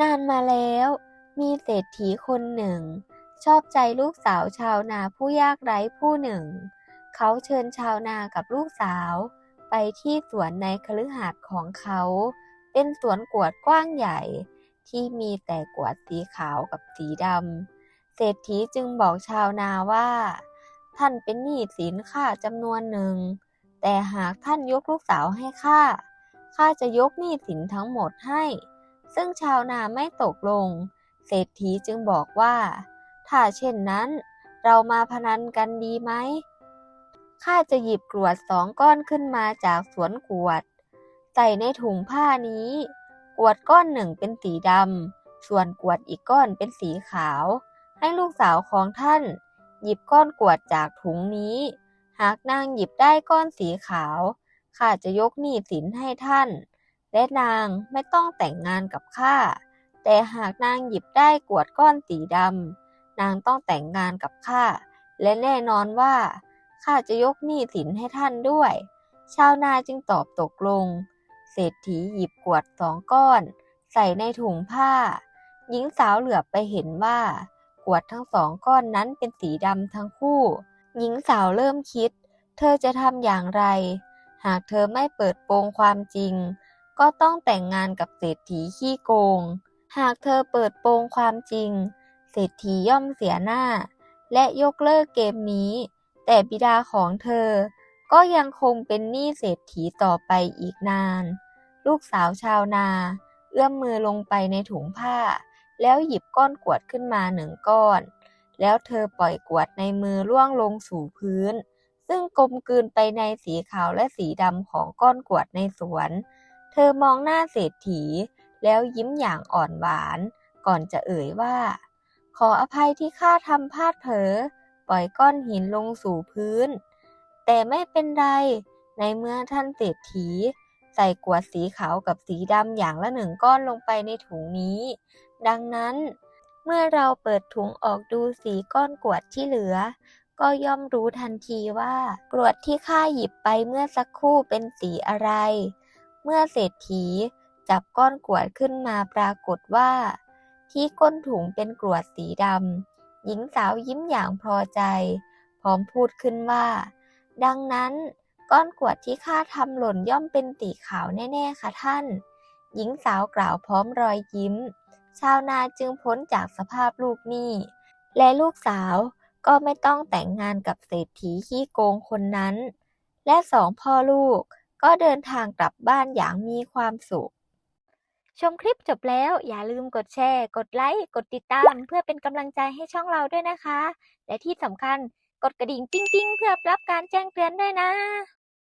นานมาแล้ว มีเศรษฐีคนหนึ่ง ชอบใจลูกสาวชาวนาผู้ยากไร้ผู้หนึ่ง เขาเชิญชาวนากับลูกสาว ไปที่สวนในคฤหาสน์ของเขา เป็นสวนกวดกว้างใหญ่ ที่มีแต่กวดสีขาวกับสีดำเศรษฐีจึงบอกชาวนาว่า ท่านเป็นหนี้สินข้าจำนวนหนึ่ง แต่หากท่านยกลูกสาวให้ข้าข้าจะยกหนี้สินทั้งหมดให้ ซึ่งชาวนาไม่ตกลง เศรษฐีจึงบอกว่า ถ้าเช่นนั้น เรามาพนันกันดีไหมข้าจะหยิบกรวดสองก้อนขึ้นมาจากสวนกวด ใส่ในถุงผ้านี้ กวดก้อนหนึ่งเป็นสีดำ ส่วนกวดอีกก้อนเป็นสีขาว ให้ลูกสาวของท่าน หยิบก้อนกวดจากถุงนี้ หากนางหยิบได้ก้อนสีขาว ข้าจะยกหนี้สินให้ท่าน และนางไม่ต้องแต่งงานกับข้า แต่หากนางหยิบได้กวดก้อนสีดำนางต้องแต่งงานกับข้า และแน่นอนว่าข้าจะยกหนี้สินให้ท่านด้วย ชาวนาจึงตอบตกลง เศรษฐีหยิบกวดสองก้อน ใส่ในถุงผ้า หญิงสาวเหลือบไปเห็นว่า กวดทั้งสองก้อนนั้นเป็นสีดำทั้งคู่ หญิงสาวเริ่มคิด เธอจะทำอย่างไร หากเธอไม่เปิดโปงความจริง ก็ต้องแต่งงานกับเศรษฐีขี้โกง หากเธอเปิดโปงความจริง เศรษฐีย่อมเสียหน้า และยกเลิกเกมนี้ แต่บิดาของเธอ ก็ยังคงเป็นหนี้เศรษฐีต่อไปอีกนาน ลูกสาวชาวนา เอื้อมมือลงไปในถุงผ้า แล้วหยิบก้อนกวดขึ้นมาหนึ่งก้อน แล้วเธอปล่อยกวดในมือล่วงลงสู่พื้น ซึ่งกลมกลืนไปในสีขาวและสีดำของก้อนกวดในสวน เธอมองหน้าเศรษฐี แล้วยิ้มอย่างอ่อนหวาน ก่อนจะเอ่ยว่า ขออภัยที่ข้าทำพลาดเผลอปล่อยก้อนหินลงสู่พื้น แต่ไม่เป็นไร ในเมื่อท่านเศรษฐี ใส่กวดสีขาวกับสีดำอย่างละหนึ่งก้อนลงไปในถุงนี้ ดังนั้นเมื่อเราเปิดถุงออกดูสีก้อนกวดที่เหลือ ก็ย่อมรู้ทันทีว่ากรวดที่ข้าหยิบไปเมื่อสักครู่เป็นสีอะไร เมื่อเศรษฐีจับก้อนกรวดขึ้นมาปรากฏว่า ที่ก้นถุงเป็นกรวดสีดำหญิงสาวยิ้มอย่างพอใจ พร้อมพูดขึ้นว่า ดังนั้นก้อนกรวดที่ข้าทำหล่นย่อมเป็นสีขาวแน่ๆค่ะท่าน หญิงสาวกล่าวพร้อมรอยยิ้ม ชาวนาจึงพ้นจากสภาพลูกหนี้ และลูกสาวก็ไม่ต้องแต่งงานกับเศรษฐีขี้โกงคนนั้น และสองพ่อลูก ก็เดินทางกลับบ้านอย่างมีความสุข ชมคลิปจบแล้วอย่าลืมกดแชร์ กดไลค์ กดติดตาม เพื่อเป็นกำลังใจให้ช่องเราด้วยนะคะ และที่สำคัญกดกระดิ่งปิ้งๆ เพื่อรับการแจ้งเตือนด้วยนะ